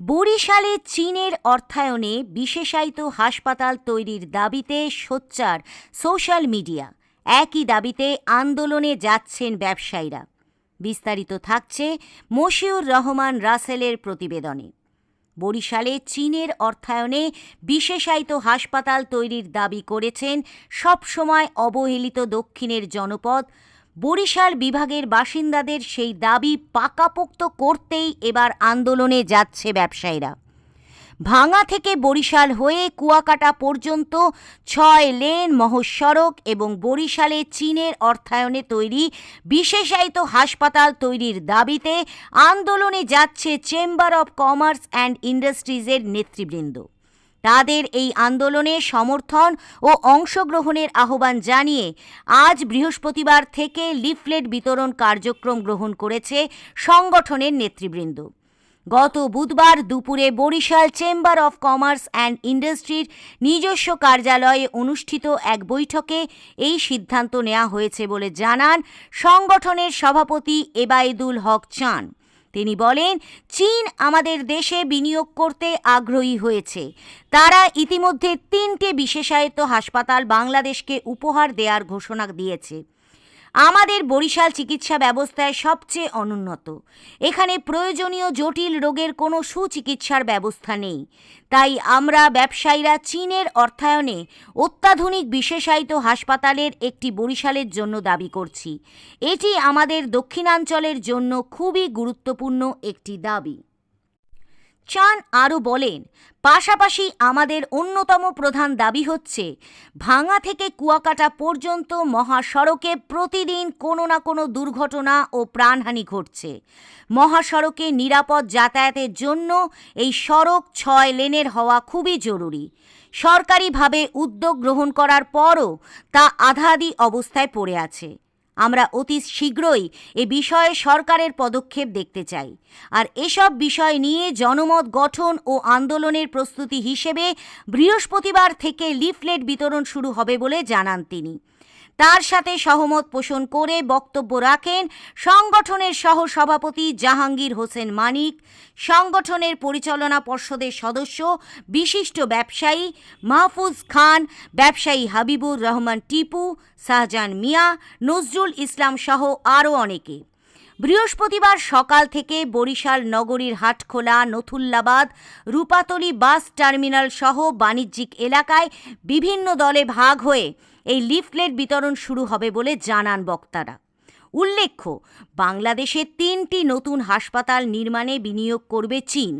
বরিশালে চীনের অর্থায়নে বিশেষায়িত হাসপাতাল তৈরির দাবিতে সোচ্চার সোশ্যাল মিডিয়া। একই দাবিতে আন্দোলনে যাচ্ছেন ব্যবসায়ীরা। বিস্তারিত থাকছে মশিউর রহমান রাসেলের প্রতিবেদনে। বরিশালে চীনের অর্থায়নে বিশেষায়িত হাসপাতাল তৈরির দাবি করেছেন সবসময় অবহেলিত দক্ষিণের জনপদ বরিশাল বিভাগের বাসিন্দাদের সেই দাবি পাকাপোক্ত করতেই এবার আন্দোলনে যাচ্ছে ব্যবসায়ীরা। ভাঙা থেকে বরিশাল হয়ে কুয়াকাটা পর্যন্ত ছয় লেন, মহসড়ক এবং বরিশালে চীনের অর্থায়নে তৈরি বিশেষায়িত হাসপাতাল তৈরির দাবিতে আন্দোলনে যাচ্ছে চেম্বার অব কমার্স অ্যান্ড ইন্ডাস্ট্রিজের নেতৃবৃন্দ। তাদের এই আন্দোলনে সমর্থন ও অংশগ্রহণের আহ্বান জানিয়ে আজ বৃহস্পতিবার থেকে লিফলেট বিতরণ কার্যক্রম গ্রহণ করেছে সংগঠনের নেতৃবৃন্দ। গত বুধবার দুপুরে Barishal chamber of commerce and ইন্ডাস্ট্রির নিজস্ব কার্যালয়ে অনুষ্ঠিত এক বৈঠকে এই সিদ্ধান্ত নেওয়া হয়েছে বলে জানান সংগঠনের সভাপতি এবায়েদুল হক চান। তিনি বলেন, চীন আমাদের দেশে বিনিয়োগ করতে আগ্রহী হয়েছে। তারা ইতিমধ্যে তিনটে বিশেষায়িত হাসপাতাল বাংলাদেশকে উপহার দেওয়ার ঘোষণা দিয়েছে। আমাদের বরিশাল চিকিৎসা ব্যবস্থায় সবচেয়ে অনুন্নত। এখানে প্রয়োজনীয় জটিল রোগের কোনো সুচিকিৎসার ব্যবস্থা নেই। তাই আমরা ব্যবসায়ীরা চীনের অর্থায়নে অত্যাধুনিক বিশেষায়িত হাসপাতালের একটি বরিশালের জন্য দাবি করছি। এটি আমাদের দক্ষিণাঞ্চলের জন্য খুবই গুরুত্বপূর্ণ একটি দাবি। চান আরও বলেন, পাশাপাশি আমাদের অন্যতম প্রধান দাবি হচ্ছে, ভাঙা থেকে কুয়াকাটা পর্যন্ত মহাসড়কে প্রতিদিন কোনো না কোনো দুর্ঘটনা ও প্রাণহানি ঘটছে। মহাসড়কে নিরাপদ যাতায়াতের জন্য এই সড়ক ছয় লেনের হওয়া খুবই জরুরি। সরকারিভাবে উদ্যোগ গ্রহণ করার পরও তা আধাআধি অবস্থায় পড়ে আছে। আমরা অতি শীঘ্রই এ বিষয়ে সরকারের পদক্ষেপ দেখতে চাই। আর এসব বিষয় নিয়ে জনমত গঠন ও আন্দোলনের প্রস্তুতি হিসেবে বৃহস্পতিবার থেকে লিফলেট বিতরণ শুরু হবে বলে জানান তিনি। তার সাথে সহমত পোষণ করে বক্তব্য রাখেন সংগঠনের সহ সভাপতি জাহাঙ্গীর হোসেন মানিক, সংগঠনের পরিচালনা পর্ষদের সদস্য, বিশিষ্ট ব্যবসায়ী মাহফুজ খান, ব্যবসায়ী হাবিবুর রহমান টিপু, শাহজাহান মিয়া, নজরুল ইসলাম সহ আরও অনেকে। বৃহস্পতিবার সকাল থেকে বরিশাল নগরীর হাটখোলা, নথুল্লাবাদ, রূপাতলি বাস টার্মিনাল সহ বাণিজ্যিক এলাকায় বিভিন্ন দলে ভাগ হয়ে এই লিফলেট বিতরণ শুরু হবে বলে জানান বক্তারা। উল্লেখ্য, বাংলাদেশে তিনটি নতুন হাসপাতাল নির্মাণে বিনিয়োগ করবে চীন।